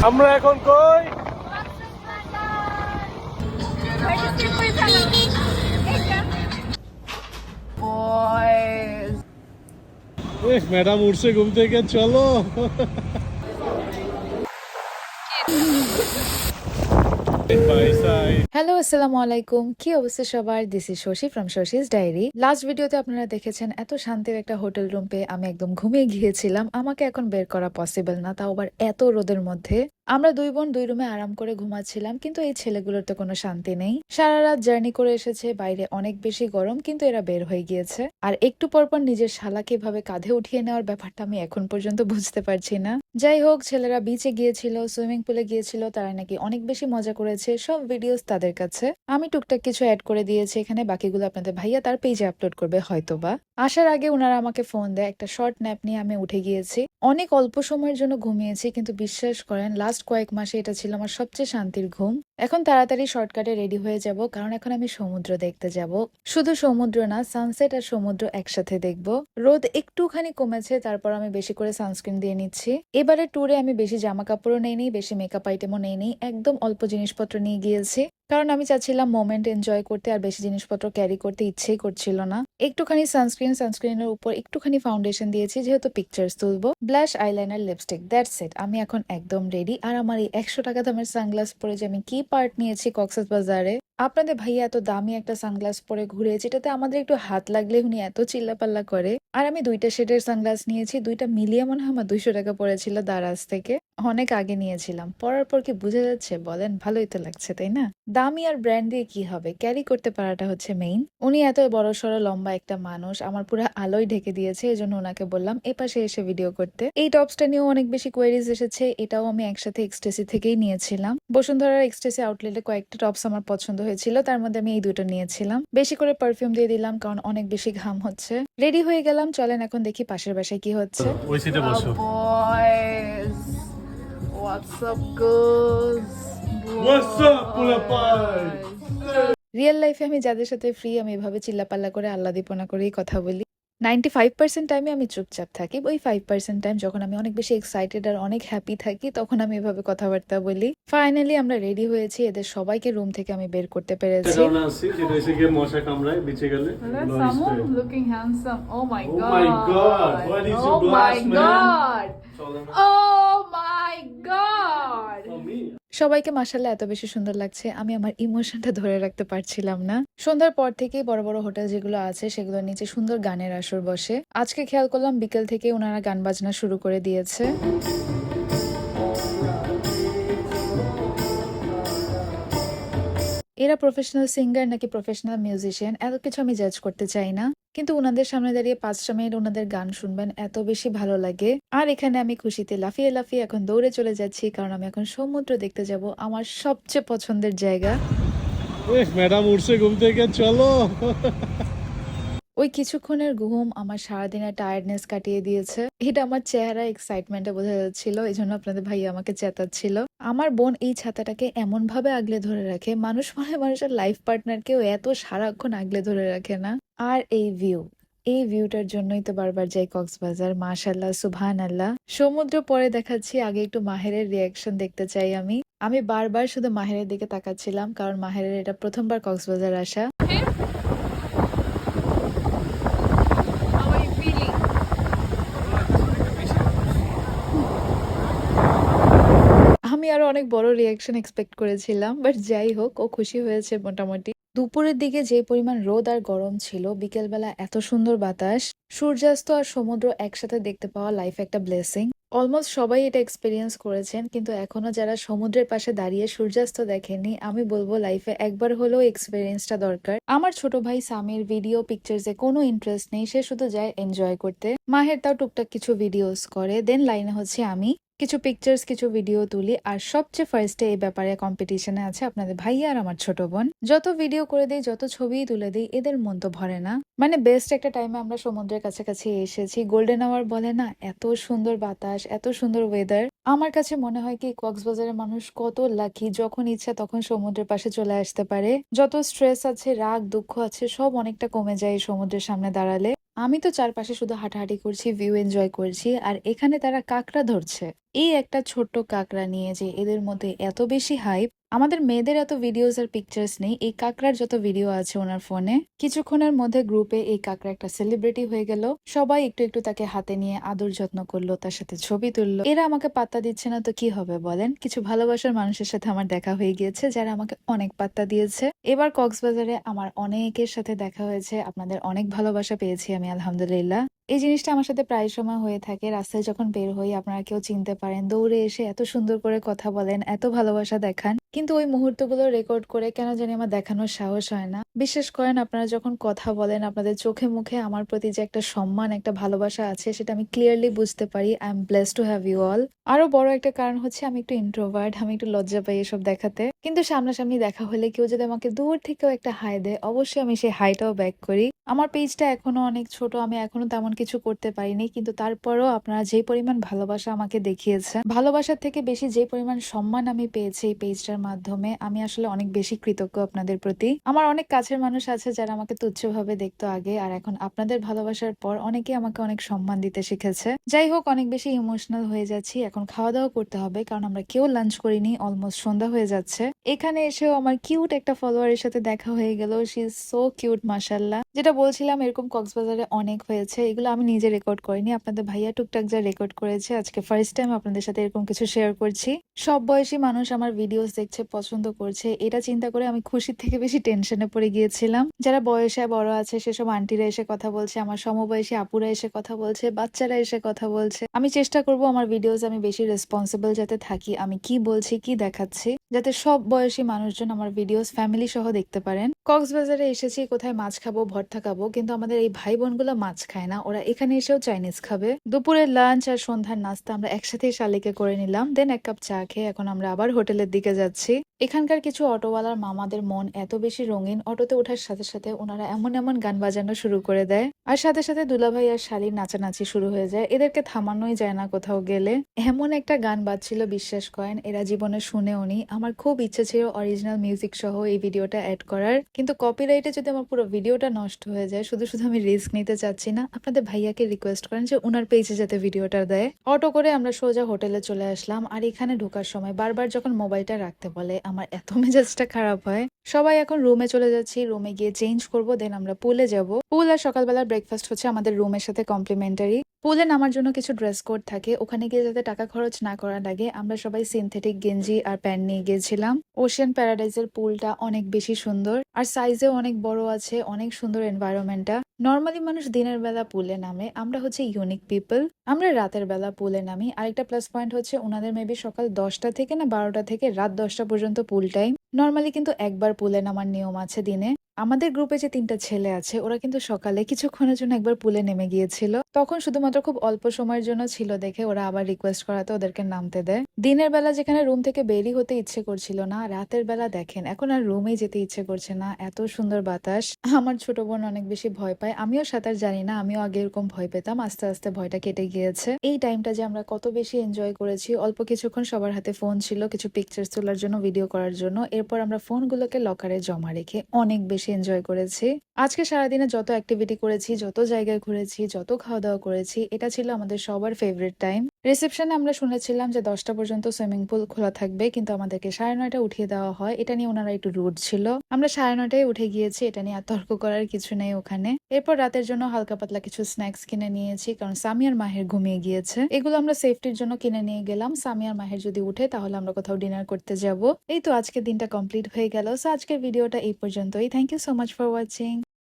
আমরা এখন কই Boys. ম্যাডাম উঠছে ঘুম থেকে চলো Bye, side. হ্যালো আসসালামু আলাইকুম কি অবস্থা সবার? This is Shashi from Shashi's diary last ভিডিওতে আপনারা দেখেছেন, এত শান্তির একটা হোটেল রুম পেয়ে আমি একদম ঘুমিয়ে গিয়েছিলাম। আমাকে এখন বের করা পসিবল না, তাও আবার এত রোদের মধ্যে। আমরা দুই বোন দুই রুমে আরাম করে ঘুমাচ্ছিলাম, কিন্তু এই ছেলেগুলোর তো কোনো শান্তি নেই। সারা রাত জার্নি করে এসেছে, বাইরে অনেক বেশি গরম, কিন্তু এরা বের হয়ে গিয়েছে। আর একটু পর পর নিজের শালাকে এভাবে কাঁধে উঠিয়ে নেওয়ার ব্যাপারটা আমি এখন পর্যন্ত বুঝতে পারছি না। যাই হোক, ছেলেরা বিচে গিয়েছিল সুইমিং পুলে গিয়েছিল, তারা নাকি অনেক বেশি মজা করেছে। সব ভিডিওস তাদের কাছে। আমি টুকটাক কিছু অ্যাড করে দিয়েছি এখানে, বাকিগুলো আপনাদের ভাইয়া তার পেজে আপলোড করবে হয়তো বা আসার আগে ওনারা আমাকে ফোন দেয়, একটা শর্ট ন্যাপ নিয়ে আমি উঠে গিয়েছি। অনেক অল্প সময়ের জন্য ঘুমিয়েছি, কিন্তু বিশ্বাস করেন লাস্ট কয়েক মাসে এটা ছিল আমার সবচেয়ে শান্তির ঘুম। এখন তাড়াতাড়ি শর্টকাটে রেডি হয়ে যাব, কারণ এখন আমি সমুদ্র দেখতে যাব। শুধু সমুদ্র না সানসেট আর সমুদ্র একসাথে দেখব। রোদ একটুখানি কমেছে, তারপর আমি বেশি করে সানস্ক্রিন দিয়ে নিচ্ছি। এবারে ট্যুরে আমি বেশি জামা কাপড়ও নেইনি, বেশি মেকআপ আইটেমও নেইনি, একদম অল্প জিনিসপত্র নিয়ে গিয়েছি। কারণ আমি চাচ্ছিলাম মোমেন্ট এনজয় করতে আর বেশি জিনিসপত্র ক্যারি করতে ইচ্ছেই করছিল না। একটুখানি সানস্ক্রিন সানস্ক্রিনের উপর একটুখানি ফাউন্ডেশন দিয়েছি, যেহেতু পিকচার্স তুলবো। Blush eyeliner lipstick that's it আমি এখন একদম রেডি আর আমার এই একশো টাকা দামের সানগ্লাস পরে যে আমি কি পার্ট নিয়েছি কক্সেস বাজারে আপনাদের ভাইয়া এত দামি একটা সানগ্লাস পরে ঘুরে, যেটাতে আমাদের একটু হাত লাগলে উনি এত চিল্লাপাল্লা করে। আর আমি দুইটা শেডের সানগ্লাস নিয়েছি, দুইটা মিলিয়ে মনে হয় আমার দুইশো টাকা পড়েছিল দারাজ থেকে। অনেক আগে নিয়েছিলাম। পরার পর কি বোঝা যাচ্ছে? বলেন, ভালোই তো লাগছে, তাই না? দামি আর ব্র্যান্ড দিয়ে কি হবে? ক্যারি করতে পারাটা হচ্ছে মেইন উনি এত বড় সড়ো লম্বা একটা মানুষ, আমার পুরো আলোয় ঢেকে দিয়েছে এই জন্য ওনাকে বললাম, এপাশে এসে ভিডিও করতে। এই টপসটা নিয়েও অনেক বেশি কোয়ারিজ এসেছে, এটাও আমি একসাথে এক্সটেসি থেকেই নিয়েছিলাম। বসুন্ধরার এক্সটেসি আউটলেটে কয়েকটা টপস আমার পছন্দ হয়েছিল তার মধ্যে আমি এই দুটো নিয়েছিলাম। বেশি করে পারফিউম দিয়ে দিলাম কারণ অনেক বেশি ঘাম হচ্ছে। রেডি হয়ে গেলাম চলেন এখন দেখি পাশের বাসায় কি হচ্ছে। ওই সিটে বসো. What's up, girls? What's up, real লাইফে আমি যাদের সাথে ফ্রি আমি এভাবে চিল্লাপাল্লা করে আল্লাদিপনা করেই কথা বলি। নাইনটি ফাইভ পার্সেন্ট টাইমে আমি চুপচাপ থাকি। ওই ফাইভ পার্সেন্ট টাইম যখন আমি অনেক বেশি এক্সাইটেড আর অনেক হ্যাপি থাকি তখন আমি এভাবে কথাবার্তা বলি। ফাইনালি আমরা রেডি হয়েছি এদের সবাইকে রুম থেকে আমি বের করতে পেরেছি। মশা কামড়ায় বিচে গেলে. Oh my god. সবাইকে মাসাল্লাহ এত বেশি সুন্দর লাগছে। আমি আমার ইমোশনটা ধরে রাখতে পারছিলাম না। সন্ধ্যার পর থেকেই বড় বড় হোটেল যেগুলো আছে, সেগুলোর নিচে সুন্দর গানের আসর বসে। আজকে খেয়াল করলাম বিকেল থেকে ওনারা গান বাজনা শুরু করে দিয়েছে। এরা প্রফেশনাল সিঙ্গার নাকি প্রফেশনাল মিউজিশিয়ান এত কিছু আমি জাজ করতে চাই না। কিন্তু ওনাদের সামনে দাঁড়িয়ে পাঁচটা মিনিট ওনাদের গান শুনবেন এত বেশি ভালো লাগে। আর এখানে আমি খুশিতে লাফিয়ে লাফিয়ে এখন দৌড়ে চলে যাচ্ছি কারণ আমি এখন সমুদ্র দেখতে যাব আমার সবচেয়ে পছন্দের জায়গা। ম্যাডাম উঠছে ঘুম থেকে চলো। ওই কিছুক্ষণের ঘুম আমার সারাদিনের টায়ার্ডনেস কাটিয়ে দিয়েছে। এটা আমার চেহারা এক্সাইটমেন্টে বোঝা যাচ্ছিল এই জন্য আপনাদের ভাই আমাকে চেতাচ্ছিল। আমার বোন এই ছাতাটাকে এমন ভাবে আগলে ধরে রাখে মানুষ মানে মানুষের লাইফ পার্টনারকেও এত সারাক্ষণ আগলে ধরে রাখে না। আর এই ভিউ এই ভিউটার জন্যই তো বারবার যাই কক্সবাজার মাশাল্লাহ সুবহান আল্লাহ সমুদ্র পরে দেখাচ্ছি, আগে একটু মাহেরের রিয়াকশন দেখতে চাই আমি। আমি বারবার শুধু মাহেরের দিকে তাকাচ্ছিলাম, কারণ মাহেরের এটা প্রথমবার কক্সবাজার আসা। আমি আরও অনেক বড় রিয়াকশন এক্সপেক্ট করেছিলাম বাট যাই হোক, ও খুশি হয়েছে মোটামুটি। দুপুরের দিকে যে পরিমাণ রোদ আর গরম ছিল, বিকেলবেলা এত সুন্দর বাতাস, সূর্যাস্ত আর সমুদ্র একসাথে দেখতে পাওয়া লাইফ একটা ব্লেসিং অলমোস্ট সবাই এটা এক্সপিরিয়েন্স করেছেন, কিন্তু এখনও যারা সমুদ্রের পাশে দাঁড়িয়ে সূর্যাস্ত দেখেননি, আমি বলব লাইফে একবার হলেও এক্সপিরিয়েন্সটা দরকার। আমার ছোট ভাই সামির ভিডিও পিকচার্সে কোনো ইন্টারেস্ট নেই, সে শুধু যায় এনজয় করতে। মাহের তাও টুকটাক কিছু ভিডিওস করে দেন লাইনে হচ্ছে আমি। কিছু পিকচার্স কিছু ভিডিও তুলি। আর সবচেয়ে ফার্স্টে এই ব্যাপারে কম্পিটিশনে আছে আপনাদের ভাইয়া আর আমার ছোট বোন। যত ভিডিও করে দেই, যত ছবি তুলে দেই, এদের মন তো ভরে না। মানে বেস্ট একটা টাইমে আমরা সমুদ্রের কাছাকাছি এসেছি। গোল্ডেন আওয়ার বলে না, এত সুন্দর বাতাস, এত সুন্দর ওয়েদার আমার কাছে মনে হয় কি, কক্সবাজারের মানুষ কত লাকি যখন ইচ্ছা তখন সমুদ্রের পাশে চলে আসতে পারে। যত স্ট্রেস আছে, রাগ, দুঃখ আছে, সব অনেকটা কমে যায় সমুদ্রের সামনে দাঁড়ালে। আমি তো চারপাশে শুধু হাঁটাহাঁটি করছি ভিউ এনজয় করছি। আর এখানে তারা কাকড়া ধরছে। এই একটা ছোট্ট কাকড়া নিয়ে যে এদের মধ্যে এত বেশি হাইপ আমাদের মেয়েদের এত ভিডিওস আর পিকচার্স নেই, এই কাকড়ার যত ভিডিও আছে ওনার ফোনে কিছুক্ষণের মধ্যে গ্রুপে এই কাকড়া একটা সেলিব্রিটি হয়ে গেল। সবাই একটু একটু তাকে হাতে নিয়ে আদর যত্ন করল, তার সাথে ছবি তুললো। এরা আমাকে পাত্তা দিচ্ছে না, তো কি হবে বলেন? কিছু ভালোবাসার মানুষের সাথে আমার দেখা হয়ে গিয়েছে, যারা আমাকে অনেক পাত্তা দিয়েছে। এবার কক্সবাজারে আমার অনেকের সাথে দেখা হয়েছে, আপনাদের অনেক ভালোবাসা পেয়েছি আমি, আলহামদুলিল্লাহ। এই জিনিসটা আমার সাথে প্রায় সময় হয়ে থাকে। রাস্তায় যখন বের হই, আপনারা কেউ চিনতে পারেন। দৌড়ে এসে এত সুন্দর করে কথা বলেন, এত ভালোবাসা দেখান। কিন্তু ওই মুহূর্তগুলো রেকর্ড করে কেন জানি আমার দেখানোর সাহস হয় না। বিশ্বাস করেন আপনারা যখন কথা বলেন, আপনাদের চোখে মুখে আমার প্রতি যে একটা সম্মান, একটা ভালোবাসা আছে, সেটা আমি ক্লিয়ারলি বুঝতে পারি। I am bless to have you all আরও বড় একটা কারণ হচ্ছে আমি একটু ইন্ট্রোভার্ট আমি একটু লজ্জা পাই এসব দেখাতে। কিন্তু সামনাসামনি দেখা হলে কেউ যদি আমাকে দূর থেকেও একটা হাই দেয়, অবশ্যই আমি সেই হাইটাও ব্যাক করি। আমার পেজটা এখনও অনেক ছোট, আমি এখনও তেমন কিছু করতে পারিনি, কিন্তু তারপরও আপনারা যে পরিমাণ ভালোবাসা আমাকে দেখিয়েছেন, ভালোবাসার থেকে বেশি যে পরিমাণ সম্মান আমি পেয়েছি এই পেজটার মাধ্যমে আমি আসলে অনেক বেশি কৃতজ্ঞ আপনাদের প্রতি। আমার অনেক কাছের মানুষ আছে যারা আমাকে তুচ্ছভাবে দেখতো আগে, আর এখন আপনাদের ভালোবাসার পর অনেকে আমাকে অনেক সম্মান দিতে শিখেছে। যাই হোক, অনেক বেশি ইমোশনাল হয়ে যাচ্ছি। এখন খাওয়া দাওয়া করতে হবে, কারণ আমরা কেউ লাঞ্চ করিনি অলমোস্ট সন্ধ্যা হয়ে যাচ্ছে। এখানে এসেও আমার কিউট একটা ফলোয়ারের সাথে দেখা হয়ে গেল। শি ইজ সো কিউট মাসাল্লাহ যেটা বলছিলাম, এরকম কক্সবাজারে অনেক হয়েছে। এগুলো আমি নিজে রেকর্ড করিনি। আপনাদের ভাইয়া টুকটাক যা রেকর্ড করেছে, আজকে ফার্স্ট টাইম আপনাদের সাথে এরকম কিছু শেয়ার করছি। সব বয়সী মানুষ আমার ভিডিওস দেখছে পছন্দ করছে, এটা চিন্তা করে আমি খুশির থেকে বেশি টেনশনে পড়ে গিয়েছিলাম। যারা বয়সে বড় আছে, সেসব আন্টিরা এসে কথা বলছে, আমার সমবয়সী আপুরা এসে কথা বলছে, বাচ্চারা এসে কথা বলছে। আমি চেষ্টা করব আমার ভিডিওস আমি বেশি রেসপন্সিবল যাতে থাকি, আমি কি বলছি, কি দেখাচ্ছি, যাতে সব বয়সী মানুষজন আমার ভিডিওস ফ্যামিলি সহ দেখতে পারেন। কক্সবাজারে এসেছি, কোথায় মাছ খাব, ভর্তা খাব, কিন্তু আমাদের এই ভাই বোনগুলো মাছ খায় না, ওরা এখানে এসেও চাইনিজ খাবে। দুপুরের লাঞ্চ আর সন্ধ্যার নাস্তা আমরা একসাথে শালিকে করে নিলাম দেন এক কাপ চা খেয়ে এখন আমরা আবার হোটেলের দিকে যাচ্ছি। 같이 এখানকার কিছু অটোওয়ালার মামাদের মন এত বেশি রঙিন অটোতে ওঠার সাথে সাথে ওনারা এমন এমন গান বাজানো শুরু করে দেয়। আর সাথে সাথে দুলাভাই আর শালির নাচানাচি শুরু হয়ে যায়। এদেরকে থামানোই যায় না কোথাও গেলে। এমন একটা গান বাজছিল বিশ্বাস করেন, এরা জীবনে শুনেও নি। আমার খুব ইচ্ছে ছিল অরিজিনাল মিউজিক সহ এই ভিডিওটা অ্যাড করার। কিন্তু কপিরাইটে যদি আমার পুরো ভিডিওটা নষ্ট হয়ে যায়, শুধু শুধু আমি রিস্ক নিতে চাচ্ছি না, আপনাদের ভাইয়াকে রিকোয়েস্ট করেন যে ওনার পেজে যাতে ভিডিওটা দেয়। অটো করে আমরা সোজা হোটেলে চলে আসলাম। আর এখানে ঢোকার সময় বারবার যখন মোবাইলটা রাখতে বলে আমার এত মেজাজটা খারাপ হয়। সবাই এখন রুমে চলে যাচ্ছি রুমে গিয়ে চেঞ্জ করব দেন আমরা পুলে যাব। পুল আর সকালবেলার ব্রেকফাস্ট হচ্ছে আমাদের রুমের সাথে কমপ্লিমেন্টারি পুলে নামার জন্য কিছু ড্রেস কোড থাকে। ওখানে গিয়ে যাতে টাকা খরচ না করা লাগে, আমরা সবাই সিনথেটিক গেঞ্জি আর প্যান্ট নিয়ে গিয়েছিলাম। ওশিয়ান প্যারাডাইজের পুলটা অনেক বেশি সুন্দর আর সাইজেও অনেক বড় আছে, অনেক সুন্দর এনভায়রনমেন্টটা নর্মালি মানুষ দিনের বেলা পুলে নামে, আমরা হচ্ছে ইউনিক পিপল আমরা রাতের বেলা পুলে নামি। আরেকটা প্লাস পয়েন্ট হচ্ছে ওনাদের মেবি সকাল দশটা থেকে না বারোটা থেকে রাত দশটা পর্যন্ত পুল টাইম নর্মালি কিন্তু একবার পুলে নামার নিয়ম আছে দিনে। আমাদের গ্রুপে যে তিনটা ছেলে আছে, ওরা কিন্তু সকালে কিছুক্ষণের জন্য একবার পুলে নেমে গিয়েছিল। তখন শুধুমাত্র খুব অল্প সময়ের জন্য ছিল দেখে ওরা আবার রিকোয়েস্ট করাতে ওদেরকে নামতে দেয়। দিনের বেলা যেখানে রুম থেকে বেরি হতে ইচ্ছে করছিল না, রাতের বেলা দেখেন, এখন আর রুমেই যেতে ইচ্ছে করছে না, এত সুন্দর বাতাস। আমার ছোট বোন অনেক বেশি ভয় পায়, আমিও সাঁতার জানি না, আমিও আগে এরকম ভয় পেতাম, আস্তে আস্তে ভয়টা কেটে গিয়েছে। এই টাইমটা যে আমরা কত বেশি এনজয় করেছি, অল্প কিছুক্ষণ সবার হাতে ফোন ছিল, কিছু পিকচার তোলার জন্য ভিডিও করার জন্য, এরপর আমরা ফোনগুলোকে লকারে জমা রেখে অনেক বেশি এনজয় করেছি। আজকে সারাদিনে যত অ্যাক্টিভিটি করেছি, যত জায়গায় ঘুরেছি, যত খাওয়া দাওয়া করেছি, এটা ছিল আমাদের সবার ফেভারিট টাইম রিসেপশনে আমরা শুনেছিলাম যে দশটা পর্যন্ত সুইমিং পুল খোলা থাকবে, কিন্তু আমাদেরকে সাড়ে নয়টা উঠিয়ে দেওয়া হয়। এটা নিয়ে ওনারা একটু রুট ছিল। আমরা সাড়ে নয়টায় উঠে গিয়েছি, এটা নিয়ে আর তর্ক করার কিছু নেই ওখানে। এরপর রাতের জন্য হালকা পাতলা কিছু স্ন্যাক্স কিনে নিয়েছি, কারণ সামিয়ার মাহের ঘুমিয়ে গিয়েছে। এগুলো আমরা সেফটির জন্য কিনে নিয়ে গেলাম। সামিয়ার মাহের যদি উঠে, তাহলে আমরা কোথাও ডিনার করতে যাব। এই তো আজকের দিনটা কমপ্লিট হয়ে গেল। সো আজকের ভিডিওটা এই পর্যন্তই। Thank you so much for watching